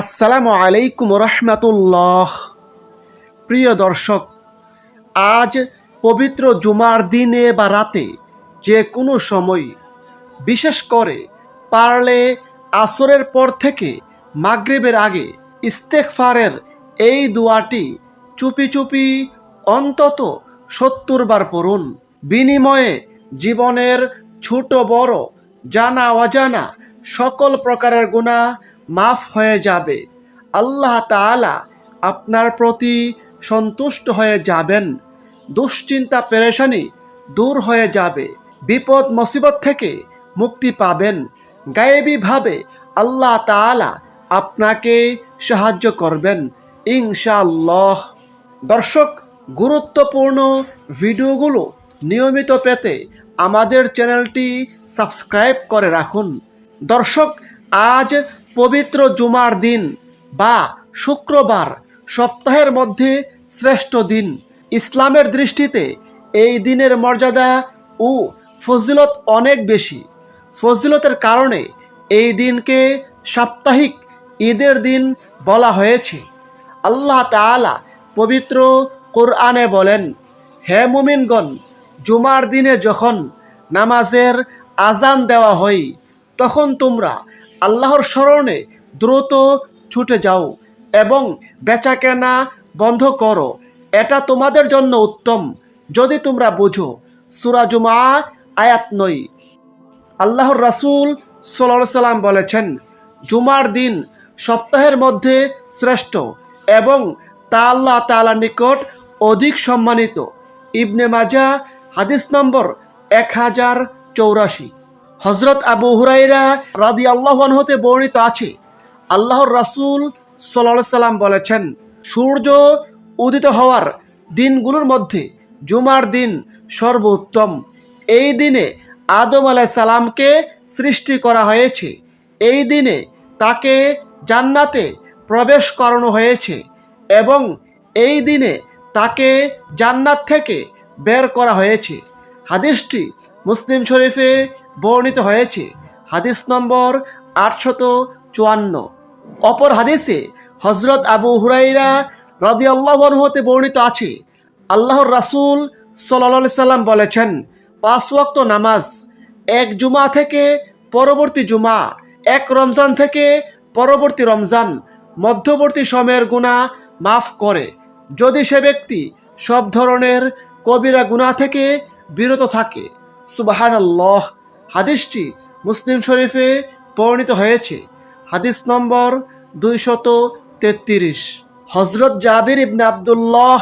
আসসালামু আলাইকুম রহমতুল্লাহ। প্রিয় দর্শক, আজ পবিত্র জুমার দিনে বা রাতে যে কোনো সময়, বিশেষ করে পারলে আসরের পর থেকে মাগরিবের আগে ইস্তেকফারের এই দোয়াটি চুপি চুপি অন্তত সত্তর বার পড়ুন। বিনিময়ে জীবনের ছোট বড় জানা অজানা সকল প্রকারের গুণা মাফ হয়ে যাবে। আল্লাহ তাআলা আপনার প্রতি সন্তুষ্ট হয়ে যাবেন। দুশ্চিন্তা, পেরেশানি দূর হয়ে যাবে। বিপদ, মুসিবত থেকে মুক্তি পাবেন। গায়েবীভাবে আল্লাহ তাআলা আপনাকে সাহায্য করবেন। ইনশাআল্লাহ। দর্শক, গুরুত্বপূর্ণ ভিডিওগুলো নিয়মিত পেতে আমাদের চ্যানেলটি সাবস্ক্রাইব করে রাখুন। দর্শক, আজ পবিত্র জুমার দিন বা শুক্রবার সপ্তাহের মধ্যে শ্রেষ্ঠ দিন। ইসলামের দৃষ্টিতে এই দিনের মর্যাদা ও ফজিলত অনেক বেশি। ফজিলতের কারণে এই দিনকে সাপ্তাহিক ঈদের দিন বলা হয়েছে। আল্লাহ তাআলা পবিত্র কোরআনে বলেন, হে মুমিনগণ, জুমার দিনে যখন নামাজের আজান দেওয়া হয়, তখন তোমরা আল্লাহর স্মরণে দ্রুত ছুটে যাও এবং বেচাকেনা বন্ধ করো। এটা তোমাদের জন্য উত্তম, যদি তোমরা বুঝো। সুরাজুমা আয়াত নয়। আল্লাহর রাসূল সাল্লাল্লাহু সাল্লাম বলেছেন, জুমার দিন সপ্তাহের মধ্যে শ্রেষ্ঠ এবং তা আল্লাহ তাআলার নিকট অধিক সম্মানিত। ইবনে মাজা হাদিস নম্বর এক হাজার চৌরাশি। হজরত আবু হুরাইরা রাদি আল্লাহ হতে বর্ণিত আছে। আল্লাহর রাসূল সাল্লাল্লাহু সাল্লাম বলেছেন, সূর্য উদিত হওয়ার দিনগুলোর মধ্যে জুমার দিন সর্বোত্তম। এই দিনে আদম আলাহ সালামকে সৃষ্টি করা হয়েছে। এই দিনে তাকে জান্নাতে প্রবেশ করানো হয়েছে এবং এই দিনে তাকে জান্নাত থেকে বের করা হয়েছে। হাদিসটি মুসলিম শরীফে বর্ণিত হয়েছে। হাদিস নম্বর আটশত চুয়ান্ন। অপর হাদিসে হজরত আবু হুরাইরা আল্লাহ হতে বর্ণিত আছে। আল্লাহর রাসূল সাল্লাহ সাল্লাম বলেছেন, পাঁচ ওয়াক্ত নামাজ, এক জুমা থেকে পরবর্তী জুমা, এক রমজান থেকে পরবর্তী রমজান, মধ্যবর্তী সময়ের গুণা মাফ করে। যদি সে ব্যক্তি সব ধরনের কবিরা গুণা থেকে বিরত থাকে। সুবাহান আল্লাহ হাদিসটি মুসলিম শরীফে বর্ণিত হয়েছে। হাদিস নম্বর দুইশত তেত্রিশ। হজরত জাবির ইবনে আবদুল্লাহ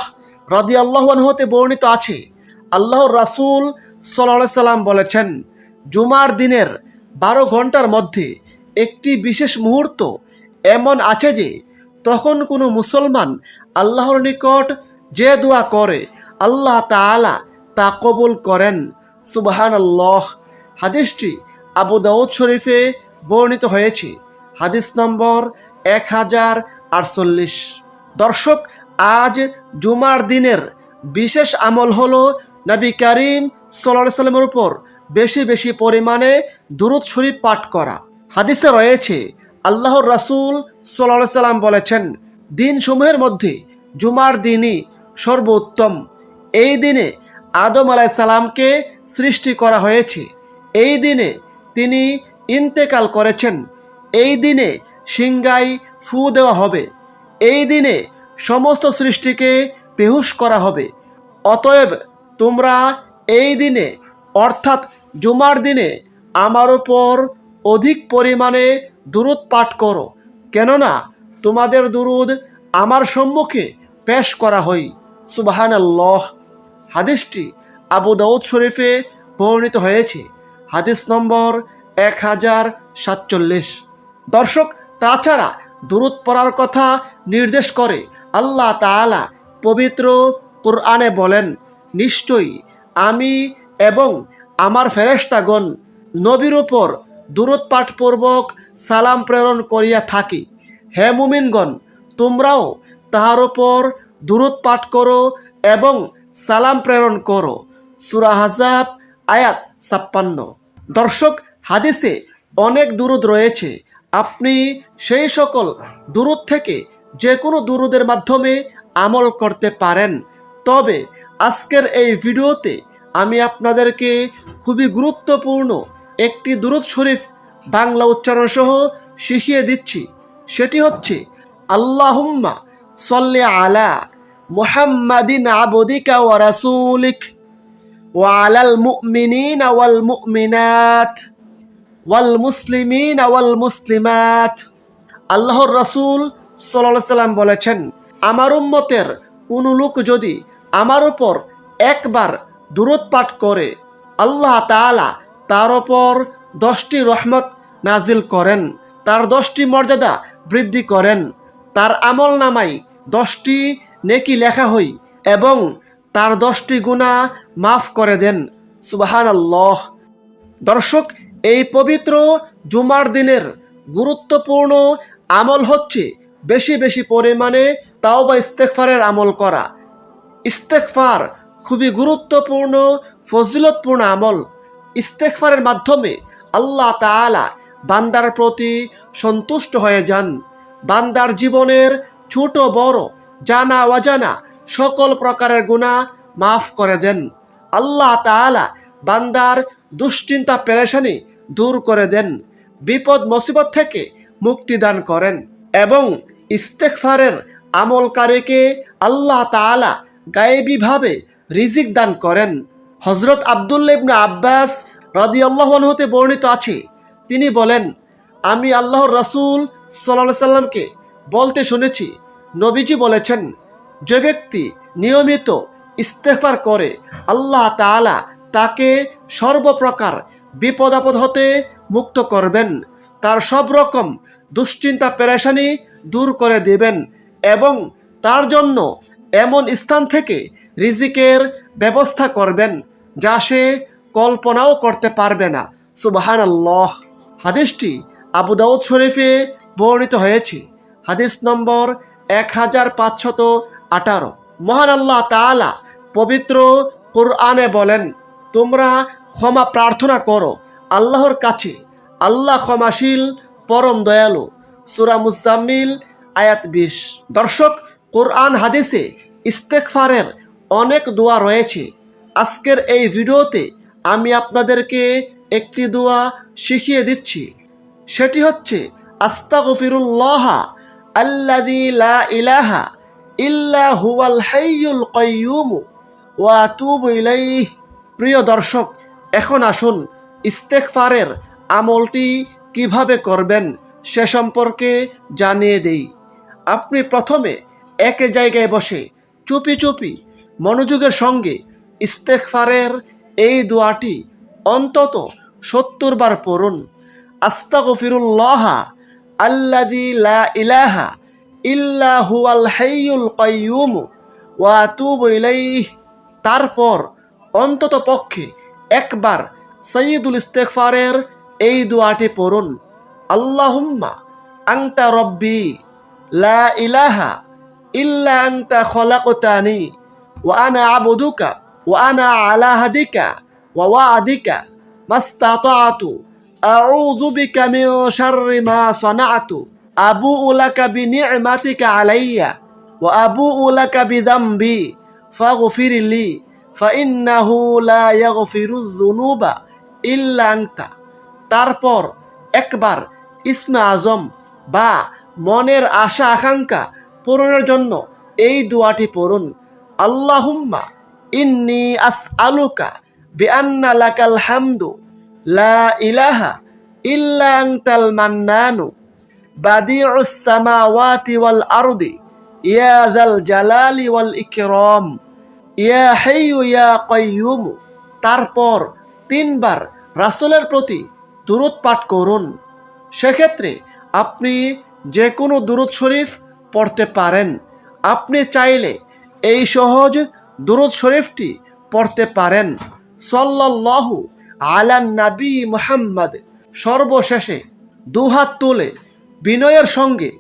রাদি আল্লাহ হতে বর্ণিত আছে, আল্লাহর রাসূল সাল্লাহ সাল্লাম বলেছেন, জুমার দিনের বারো ঘণ্টার মধ্যে একটি বিশেষ মুহূর্ত এমন আছে যে, তখন কোনো মুসলমান আল্লাহর নিকট যে দোয়া করে, আল্লাহ তাআলা তা কবুল করেন। সুবাহান আল্লাহ হাদিসটি আবু দাউদ শরীফে বর্ণিত হয়েছে। হাদিস নম্বর এক হাজার আটচল্লিশ। দর্শক, আজ জুমার দিনের বিশেষ আমল হল নবী করিম সাল্লাহ সাল্লামের উপর বেশি বেশি পরিমাণে দুরুদ শরীফ পাঠ করা। হাদিসে রয়েছে, আল্লাহর রাসূল সাল্লাহ সাল্লাম বলেছেন, দিনসমূহের মধ্যে জুমার দিনই সর্বোত্তম। এই দিনে আদম আলাহ সালামকে সৃষ্টি করা হয়েছে। এই দিনে তিনি ইন্তেকাল করেছেন। এই দিনে সিংগাই ফু দেওয়া হবে। এই দিনে সমস্ত সৃষ্টিকে বেহুশ করা হবে। অতএব তোমরা এই দিনে, অর্থাৎ জুমার দিনে, আমার উপর অধিক পরিমাণে দুরুদ পাঠ করো। কেননা তোমাদের দুরুদ আমার সম্মুখে পেশ করা হয়। সুবাহান আল্লাহ হাদিসটি আবু দাউদ শরীফে বর্ণিত হয়েছে। হাদিস নম্বর এক হাজার সাতচল্লিশ। দর্শক, তাছাড়া দুরুদ পড়ার কথা নির্দেশ করে আল্লাহ তাআলা পবিত্র কোরআনে বলেন, নিশ্চয়ই আমি এবং আমার ফেরেস্তাগণ নবীর উপর দুরুদ পাঠপূর্বক সালাম প্রেরণ করিয়া থাকি। হে মুমিনগণ, তোমরাও তাহার উপর দুরুদ পাঠ করো এবং সালাম প্রেরণ করো। সুরা হাজাব আয়াত ছাপ্পান্ন। দর্শক, হাদিসে অনেক দুরুদ রয়েছে। আপনি সেই সকল দুরুদ থেকে যে কোনো দুরুদের মাধ্যমে আমল করতে পারেন। তবে আজকের এই ভিডিওতে আমি আপনাদেরকে খুবই গুরুত্বপূর্ণ একটি দুরুদ শরীফ বাংলা উচ্চারণ সহ শিখিয়ে দিচ্ছি। সেটি হচ্ছে, আল্লাহুম্মা সল্লে আলা মুহাম্মাদিন আবদিকা ওয়া রাসূলিক ওয়া আলাল মুমিনিনা ওয়াল মুমিনাত ওয়াল মুসলিমিন ওয়াল মুসলিমাত। আল্লাহর রাসূল সাল্লাল্লাহু সাল্লাম বলেছেন, আমার উম্মতের কোনো লোক যদি আমার উপর একবার দূরত পাঠ করে, আল্লাহ তাআলা তার ওপর দশটি রহমত নাজিল করেন, তার দশটি মর্যাদা বৃদ্ধি করেন, তার আমল নামাই দশটি নেকি লেখা হই এবং তার দশটি গুণা মাফ করে দেন। সুবাহান আল্লাহ দর্শক, এই পবিত্র জুমার দিনের গুরুত্বপূর্ণ আমল হচ্ছে বেশি বেশি পরিমাণে তাও বা ইস্তেকফারের আমল করা। ইস্তেকফার খুবই গুরুত্বপূর্ণ, ফজিলতপূর্ণ আমল। ইস্তেকফারের মাধ্যমে আল্লাহ তাআলা বান্দার প্রতি সন্তুষ্ট হয়ে যান। বান্দার জীবনের ছোট বড় জানা অজানা সকল প্রকারের গুণা মাফ করে দেন। আল্লাহ তাআলা বান্দার দুশ্চিন্তা, পেরেশানি দূর করে দেন, বিপদ, মুসিবত থেকে মুক্তি দান করেন এবং ইস্তেকফারের আমলকারীকে আল্লাহ তাআলা গায়েবীভাবে রিজিক দান করেন। হজরত আবদুল্লা ইবনে আব্বাস হতে বর্ণিত আছে। তিনি বলেন, আমি আল্লাহর রাসূল সাল্লাল্লাহু সাল্লামকে বলতে শুনেছি নবীজি বলেছেন, যে ব্যক্তি নিয়মিত ইস্তেফার করে, আল্লাহ তাআলা তাকে সর্বপ্রকার বিপদ আপদ হতে মুক্ত করবেন। তার সব রকম দুশ্চিন্তা, পেরেশানি দূর করে দেবেন এবং তার জন্য এমন স্থান থেকে রিজিকের ব্যবস্থা করবেন যা সে কল্পনাও করতে পারবে না। সুবাহান আল্লাহ হাদিসটি আবু দাউদ শরীফে বর্ণিত হয়েছে। হাদিস নম্বর এক হাজার পাঁচশত আঠারো। মহান আল্লাহ তাআলা পবিত্র কোরআনে বলেন, তোমরা ক্ষমা প্রার্থনা করো, আল্লাহর কাছে। আল্লাহ ক্ষমাশীল, পরম দয়ালু। সুরা মুজাম্মিল, আয়াত বিশ। দর্শক, কোরআন হাদিসে ইস্তেকফারের অনেক দোয়া রয়েছে। আজকের এই ভিডিওতে আমি আপনাদেরকে একটি দোয়া শিখিয়ে দিচ্ছি। সেটি হচ্ছে, আস্তাগফিরুল্লাহ আল্লাযী লা ইলাহা ইল্লা প্রিয় দর্শক, এখন আসুন ইস্তেকফারের আমলটি কীভাবে করবেন সে সম্পর্কে জানিয়ে দেই। আপনি প্রথমে একে জায়গায় বসে চুপি চুপি মনোযোগের সঙ্গে ইস্তেকফারের এই দোয়াটি অন্তত সত্তর বার পড়ুন। আস্তাগফিরুল্লাহ আল্লাযী লা ইলাহা ইল্লা হুয়াল হাইয়ুল কাইয়্যুম ওয়া আতুবু ইলাইহি। তারপর অন্তত পক্ষে একবার সৈয়দুল ইস্তেগফারের এই দোয়াটি পড়ুন। আল্লাহুম্মা আংতা রব্বি লা ইলাহা ইল্লা আংতা খলাকতানি ওয়া আনা আবুদুকা ওয়া আনা আলা হাদিকা ওয়া ওয়াদিকা মাস্তাতাতু। বিনি'মাতিকা আলাইয়া আনতা তারপর একবার ইসমে আজম বা মনের আশা আকাঙ্ক্ষা পূরণের জন্য এই দোয়াটি পড়ুন, আল্লাহুম্মা ইন্নি আস আলুকা বিআন্না লাকাল হামদু লা ইলাহা ইল্লা আনতাল মান্নানু বাদিউস সামাওয়াতি ওয়াল আরদি ইয়া যাল জালালি ওয়াল ইকরাম ইয়া হাইয়ু ইয়া কাইয়ুম তারপর তিনবার রাসুলের প্রতি দুরূদ পাঠ করুন। সেক্ষেত্রে আপনি যে কোনো দুরূদ শরীফ পড়তে পারেন। আপনি চাইলে এই সহজ দুরূদ শরীফটি পড়তে পারেন। সল্লাল্লাহু আলান নবী মুহাম্মদ। সর্বশেষে দুহাত তুলে বিনয়ের সঙ্গে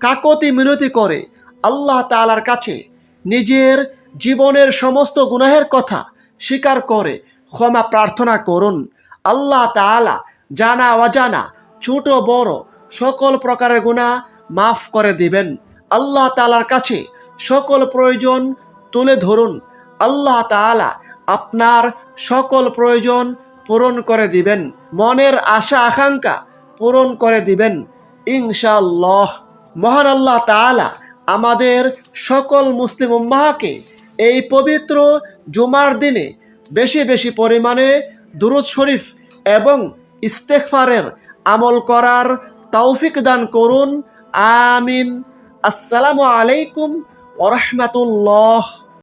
কাকতি মিনতি করে আল্লাহ তাআলার কাছে নিজের জীবনের সমস্ত গুনাহের কথা স্বীকার করে ক্ষমা প্রার্থনা করুন। আল্লাহ তাআলা জানা অজানা ছোট বড় সকল প্রকারের গুণা মাফ করে দিবেন। আল্লাহ তালার কাছে সকল প্রয়োজন তুলে ধরুন। আল্লাহ তাআলা আপনার সকল প্রয়োজন পূরণ করে দিবেন। মনের আশা, আকাঙ্ক্ষা পূরণ করে দিবেন। ইনশাআল্লাহ। মহান আল্লাহ তাআলা আমাদের সকল মুসলিম উম্মাহকে এই পবিত্র জুমার দিনে বেশি বেশি পরিমাণে দুরুদ শরীফ এবং ইস্তেকফারের আমল করার তৌফিক দান করুন। আমিন। আসসালামু আলাইকুম ওরহমতুল্লাহ